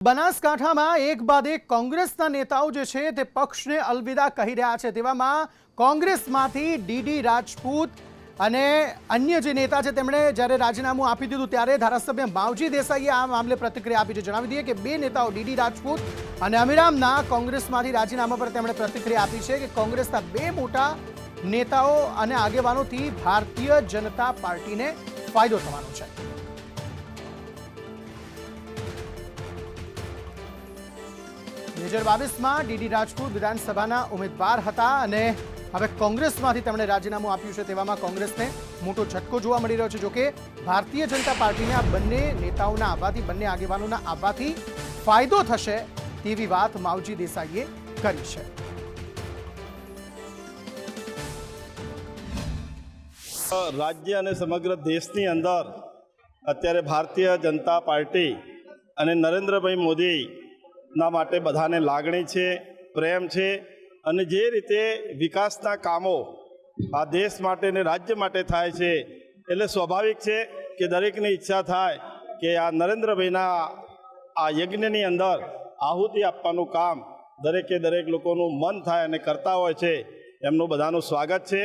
બનાસકાંઠામાં એક બાદ એક કોંગ્રેસના નેતાઓ જે છે તે પક્ષને અલવિદા કહી રહ્યા છે. તેવામાં કોંગ્રેસમાંથી ડીડી રાજપૂત અને અન્ય જે નેતા છે તેમણે જ્યારે રાજીનામું આપી દીધું ત્યારે ધારાસભ્ય માવજી દેસાઈએ આ મામલે પ્રતિક્રિયા આપી છે. જણાવી દઈએ કે બે નેતાઓ ડીડી રાજપૂત અને અમીરામના કોંગ્રેસમાંથી રાજીનામા પર તેમણે પ્રતિક્રિયા આપી છે કે કોંગ્રેસના બે મોટા નેતાઓ અને આગેવાનોથી ભારતીય જનતા પાર્ટીને ફાયદો થવાનો છે. બે હજાર બાવીસમાં ડીડી રાજપૂત વિધાનસભાના ઉમેદવાર હતા અને હવે કોંગ્રેસમાંથી તેમણે રાજીનામું આપ્યું છે તેવામાં કોંગ્રેસને મોટો ઝટકો જોવા મળી રહ્યો છે. જોકે ભારતીય જનતા પાર્ટીને આ બંને નેતાઓના આવવાથી બંને આગેવાનોના આવવાથી ફાયદો થશે તેવી વાત માવજી દેસાઈએ કરી છે. રાજ્ય અને સમગ્ર દેશની અંદર અત્યારે ભારતીય જનતા પાર્ટી અને નરેન્દ્રભાઈ મોદીના માટે બધાને લાગણી છે, પ્રેમ છે અને જે રીતે વિકાસના કામો આ દેશ માટે ને રાજ્ય માટે થાય છે, એટલે સ્વાભાવિક છે કે દરેકની ઈચ્છા થાય કે આ નરેન્દ્રભાઈના આ યજ્ઞની અંદર આહુતિ આપવાનું કામ દરેકે દરેક લોકોનું મન થાય અને કરતા હોય છે, એમનું બધાનું સ્વાગત છે.